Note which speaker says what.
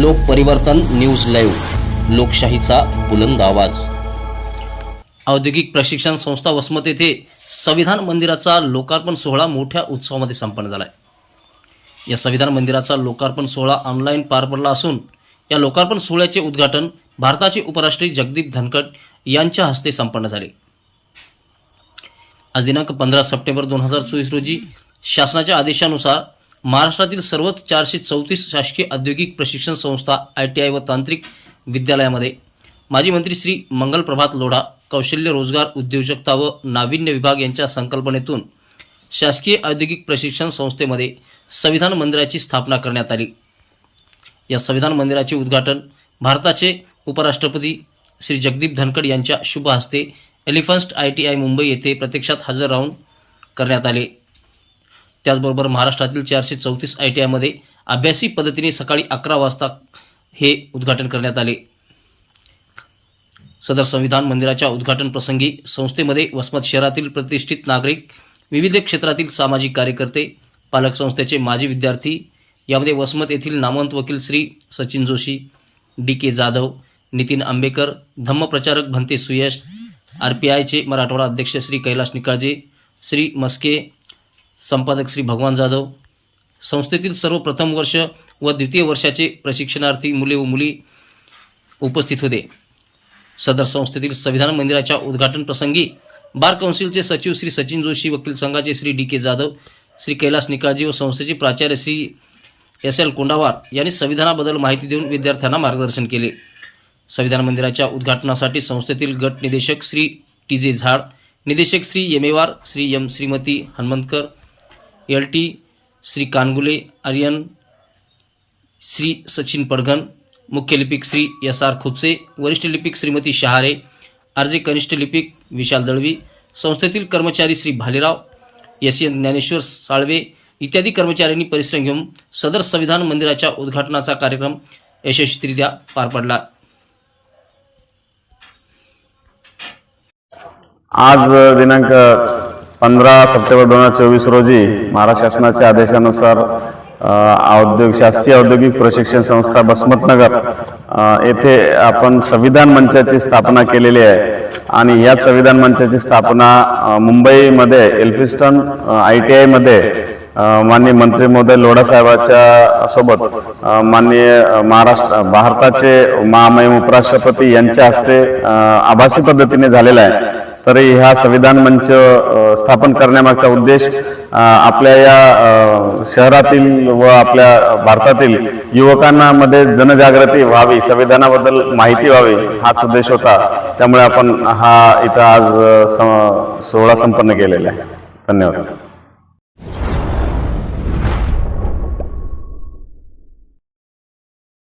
Speaker 1: लोक परिवर्तन news live लोकशाहीचा बुलंद आवाज. औद्योगिक प्रशिक्षण संस्था वसमत येथे संविधान मंदिराचा लोकार्पण सोहळा मोठ्या उत्सवामध्ये संपन्न झाला आहे या संविधान मंदिराचा लोकार्पण सोहळा ऑनलाईन पार पडला असून या लोकार्पण सोहळ्याचे उद्घाटन भारताचे उपराष्ट्रपती जगदीप धनखड यांच्या हस्ते संपन्न झाले. आज दिनांक पंधरा सप्टेंबर दोन हजार चोवीस रोजी शासनाच्या आदेशानुसार महाराष्ट्रातील सर्वच चारशे चौतीस शासकीय औद्योगिक प्रशिक्षण संस्था आय टी आय व तांत्रिक विद्यालयामध्ये. माजी मंत्री श्री मंगल प्रभात लोढा कौशल्य रोजगार उद्योजकता व नाविन्य विभाग यांच्या संकल्पनेतून शासकीय औद्योगिक प्रशिक्षण संस्थेमध्ये संविधान मंदिराची स्थापना करण्यात आली. या संविधान मंदिराचे उद्घाटन भारताचे उपराष्ट्रपती श्री जगदीप धनखड यांच्या शुभ हस्ते Elphinstone I T I Mumbai येथे प्रत्यक्षात हजर राहून करण्यात आले. त्याचबरोबर महाराष्ट्रातील चारशे चौतीस आय टी आयमध्ये अभ्यासी पद्धतीने सकाळी अकरा वाजता हे उद्घाटन करण्यात आले. सदर संविधान मंदिराच्या उद्घाटन प्रसंगी संस्थेमध्ये वसमत शहरातील प्रतिष्ठित नागरिक विविध क्षेत्रातील सामाजिक कार्यकर्ते पालक संस्थेचे माजी विद्यार्थी यामध्ये वसमत येथील नामवंत वकील श्री सचिन जोशी डी के जाधव नितीन आंबेकर धम्मप्रचारक भंते सुयश आर पी आयचे मराठवाडा अध्यक्ष श्री कैलाश निकाळजे श्री मस्के संपादक श्री भगवान जाधव संस्थेतील सर्व प्रथम वर्ष व द्वितीय वर्षाचे प्रशिक्षणार्थी मुले व मुली उपस्थित होते. सदर संस्थेतील संविधान मंदिराच्या उद्घाटन प्रसंगी बार कौन्सिलचे सचिव श्री सचिन जोशी वकील संघाचे श्री डी के जाधव श्री कैलास निकाळजी व संस्थेचे प्राचार्य श्री एस एल कोंडावार यांनी संविधानाबद्दल माहिती देऊन विद्यार्थ्यांना मार्गदर्शन केले. संविधान मंदिराच्या उद्घाटनासाठी संस्थेतील गट निदेशक श्री टी जे झाड निदेशक Shri Yamewar Shri M Shrimati Hanumantkar L T Shri Kangule Aryan Shri Sachin Padghan मुख्य लिपिक श्री एस आर खुपसे वरिष्ठ लिपिक श्रीमती शहारे आरजे कनिष्ठ लिपिक विशाल दळवी संस्थेतील कर्मचारी श्री भालेराव एस एन ज्ञानेश्वर साळवे इत्यादी कर्मचाऱ्यांनी परिश्रम घेऊन सदर संविधान मंदिराच्या उद्घाटनाचा कार्यक्रम यशस्वीरित्या पार पडला.
Speaker 2: आज दिनांक पंधरा सप्टेंबर दोन हजार चोवीस रोजी महाराष्ट्र शासनाच्या आदेशानुसार औद्योग औद्योगिक शासकीय औद्योगिक प्रशिक्षण संस्था बसमतनगर येथे आपण संविधान मंचाची स्थापना केलेली आहे. आणि या संविधान मंचाची स्थापना मुंबईमध्ये एल्फिस्टन आय टी आयमध्ये माननीय मंत्री महोदय लोढा साहेबाच्या सोबत माननीय महाराष्ट्र भारताचे महामहिम उपराष्ट्रपती यांच्या हस्ते आभासी पद्धतीने झालेला आहे. तरी ह्या संविधान मंच स्थापन करण्यामागचा उद्देश आपल्या या शहरातील व आपल्या भारतातील युवकांना मध्ये जनजागृती व्हावी संविधानाबद्दल माहिती व्हावी हाच उद्देश होता. त्यामुळे आपण हा इथं आज सोहळा संपन्न केलेला आहे. धन्यवाद.